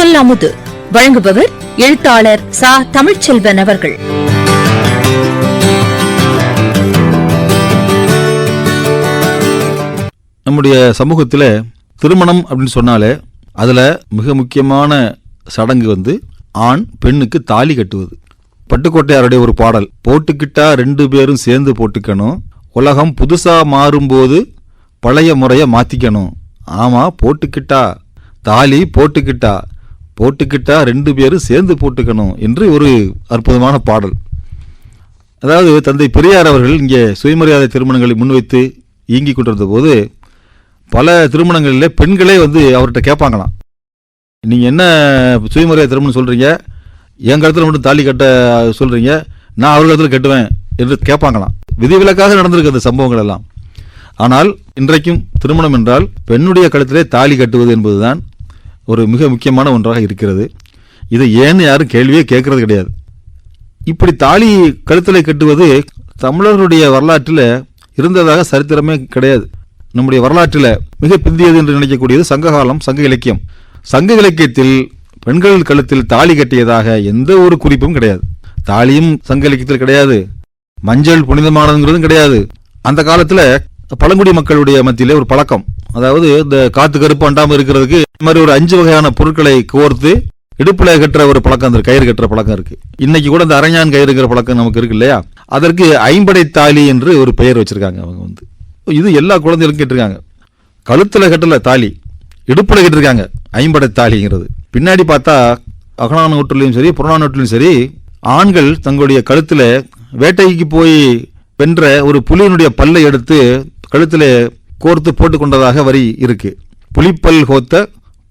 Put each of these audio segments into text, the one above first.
சொல் அமுது. வழங்குபவர் எழுத்தாளர் சா. தமிழ்ச்செல்வன் அவர்கள். நம்முடைய சமூகத்தில் திருமணம் அப்படின்னு சொன்னாலே அதில் மிக முக்கியமான சடங்கு வந்து ஆண் பெண்ணுக்கு தாலி கட்டுவது. பட்டுக்கோட்டையாருடைய ஒரு பாடல் போட்டுக்கிட்டா ரெண்டு பேரும் சேர்ந்து போட்டுக்கணும் உலகம் புதுசா மாறும்போது பழைய முறையை மாத்திக்கணும். ஆமா போட்டுக்கிட்டா தாலி போட்டுக்கிட்டா போட்டுக்கிட்டா ரெண்டு பேரும் சேர்ந்து போட்டுக்கணும் என்று ஒரு அற்புதமான பாடல். அதாவது தந்தை பெரியார் அவர்கள் இங்கே சுயமரியாதை திருமணங்களை முன்வைத்து இயங்கிக் கொண்டிருந்த போது பல திருமணங்களில் பெண்களே வந்து அவர்கிட்ட கேட்பாங்களாம். நீங்கள் என்ன சுயமரியாதை திருமணம் சொல்கிறீங்க என் கருத்தில் மட்டும் தாலி கட்ட சொல்கிறீங்க நான் அவர் கருத்தில் கட்டுவேன் என்று கேட்பாங்களாம். விதிவிலக்காக நடந்திருக்கு அந்த சம்பவங்கள் எல்லாம் ஆனால் இன்றைக்கும் திருமணம் என்றால் பெண்ணுடைய கழுத்திலே தாலி கட்டுவது என்பதுதான் ஒரு மிக முக்கியமான ஒன்றாக இருக்கிறது. இதை ஏன்னு யாரும் கேள்வியே கேட்கறது கிடையாது. இப்படி தாலி கழுத்தலை கட்டுவது தமிழர்களுடைய வரலாற்றில் இருந்ததாக சரித்திரமே கிடையாது. நம்முடைய வரலாற்றில் மிக பிந்தியது என்று நினைக்கக்கூடியது சங்ககாலம் சங்க இலக்கியம். சங்க இலக்கியத்தில் பெண்கள் கழுத்தில் தாலி கட்டியதாக எந்த ஒரு குறிப்பும் கிடையாது. தாலியும் சங்க இலக்கியத்தில் கிடையாது. மஞ்சள் புனிதமானதுங்கிறதும் கிடையாது. அந்த காலத்தில் பழங்குடி மக்களுடைய மத்தியிலே ஒரு பழக்கம். அதாவது இந்த காத்து கருப்பு அண்டாமல் இருக்கிறதுக்கு இந்த மாதிரி ஒரு அஞ்சு வகையான பொருட்களை கோர்த்து இடுப்புல கட்டுற ஒரு பழக்கம் இருக்கு கயிறு கட்டுற பழக்கம் இருக்கு. இன்னைக்கு கூட இந்த அரஞ்சான் கயிறுங்கிற பழக்கம் நமக்கு இருக்கு இல்லையா? அதற்கு ஐம்படை தாலி என்று ஒரு பெயர் வச்சிருக்காங்க அவங்க வந்து. இது எல்லா குழந்தைகளுக்கும் கேட்டிருக்காங்க. கழுத்துல கட்டல தாலி இடுப்புல கட்டிருக்காங்க ஐம்படை தாலிங்கிறது. பின்னாடி பார்த்தா அகனான நூற்றிலையும் சரி புறநானூற்றிலும் சரி ஆண்கள் தங்களுடைய கழுத்தில் வேட்டைக்கு போய் வென்ற ஒரு புலியினுடைய பல்லை எடுத்து கழுத்தில் கோர்த்து போட்டுக்கொண்டதாக வரி இருக்கு. புலிப்பல் கோத்த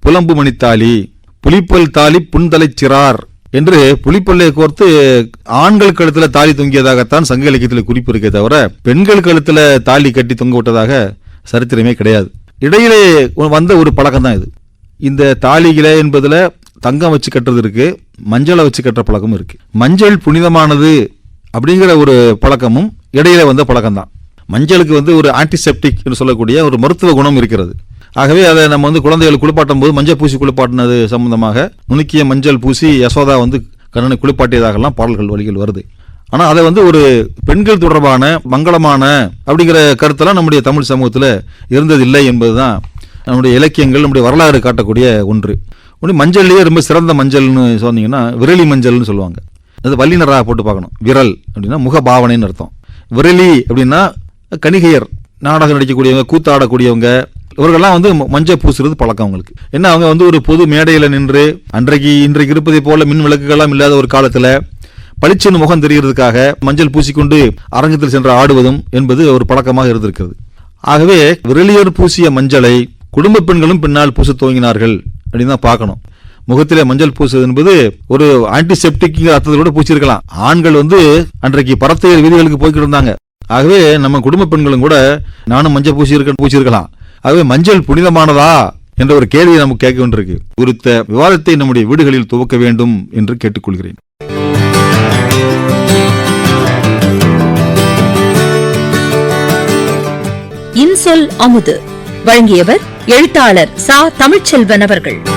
புலம்பு மணித்தாலி புலிப்பல் தாலி புன்தலைச் சிறார் என்று புலிப்பல்லை கோர்த்து ஆண்கள் கழுத்தில் தாலி தொங்கியதாகத்தான் சங்க இலக்கியத்தில் குறிப்பு இருக்கே தவிர பெண்கள் கழுத்தில் தாலி கட்டி தொங்க விட்டதாக சரித்திரமே கிடையாது. இடையிலே வந்த ஒரு பழக்கம் தான் இது. இந்த தாலிகளை என்பதில் தங்கம் வச்சு கட்டுறது இருக்கு மஞ்சளை வச்சு கட்டுற பழக்கமும் இருக்கு. மஞ்சள் புனிதமானது அப்படிங்கிற ஒரு பழக்கமும் இடையில வந்த பழக்கம்தான். மஞ்சளுக்கு வந்து ஒரு ஆன்டிசெப்டிக் என்று சொல்லக்கூடிய ஒரு மருத்துவ குணம் இருக்கிறது. ஆகவே அதை நம்ம வந்து குழந்தைகள் குளிப்பாட்டும் போது மஞ்சள் பூசி குளிப்பாட்டினது சம்பந்தமாக நுணுக்கிய மஞ்சள் பூசி யசோதா வந்து கண்ணனை குளிப்பாட்டியதாகலாம் பாடல்கள் வழிகள் வருது. ஆனால் அதை வந்து ஒரு பெண்கள் தொடர்பான மங்களமான அப்படிங்கிற கருத்தெல்லாம் நம்முடைய தமிழ் சமூகத்துல இருந்ததில்லை என்பதுதான் நம்முடைய இலக்கியங்கள் நம்முடைய வரலாறு காட்டக்கூடிய ஒன்று. ஒன்று மஞ்சள்லேயே ரொம்ப சிறந்த மஞ்சள்னு சொன்னீங்கன்னா விரலி மஞ்சள்னு சொல்லுவாங்க. அது வல்லினராக போட்டு பார்க்கணும். விரல் அப்படின்னா முக பாவனைன்னு அர்த்தம். விரலி அப்படின்னா கணிகையர் நாடகம் நடிக்கக்கூடியவங்க கூத்தாடக்கூடியவங்க இவர்கள்லாம் வந்து ம- மஞ்சள் பூசுறது பழக்கம் அவங்களுக்கு. என்ன அவங்க வந்து ஒரு பொது மேடையில் நின்று அன்றைக்கு இன்றைக்கு இருப்பதை போல மின் விளக்குகள்லாம் இல்லாத ஒரு காலத்தில் பளிச்சின் முகம் தெரிகிறதுக்காக மஞ்சள் பூசிக்கொண்டு அரங்கத்தில் சென்று ஆடுவதும் என்பது ஒரு பழக்கமாக இருந்திருக்கிறது. ஆகவே விரலியர் பூசிய மஞ்சளை குடும்ப பெண்களும் பின்னால் பூச துவங்கினார்கள் அப்படின்னு தான் பார்க்கணும். முகத்திலே மஞ்சள் பூசுவது என்பது ஒரு ஆன்டிசெப்டிக்ங்கிற அர்த்தத்தோட பூச்சிருக்கலாம் ஆண்கள் வந்து அன்றைக்கு பரத்தையர் வீதிகளுக்கு போய்கிட்டு இருந்தாங்க. ஆகவே நம்ம குடும்ப பெண்களும் கூட நானும் மஞ்சள் பூசியிருக்க பூசியிருக்கலாம். ஆகவே மஞ்சள் புனிதமானதா என்ற ஒரு கேள்வியை நமக்கு கேட்க வேண்டியிருக்கு குறித்த விவாதத்தை நம்முடைய வீடுகளில் துவக்க வேண்டும் என்று கேட்டுக்கொள்கிறேன். இன்சொல் அமுது. வழங்கியவர் எழுத்தாளர் சா. தமிழ்ச்செல்வன் அவர்கள்.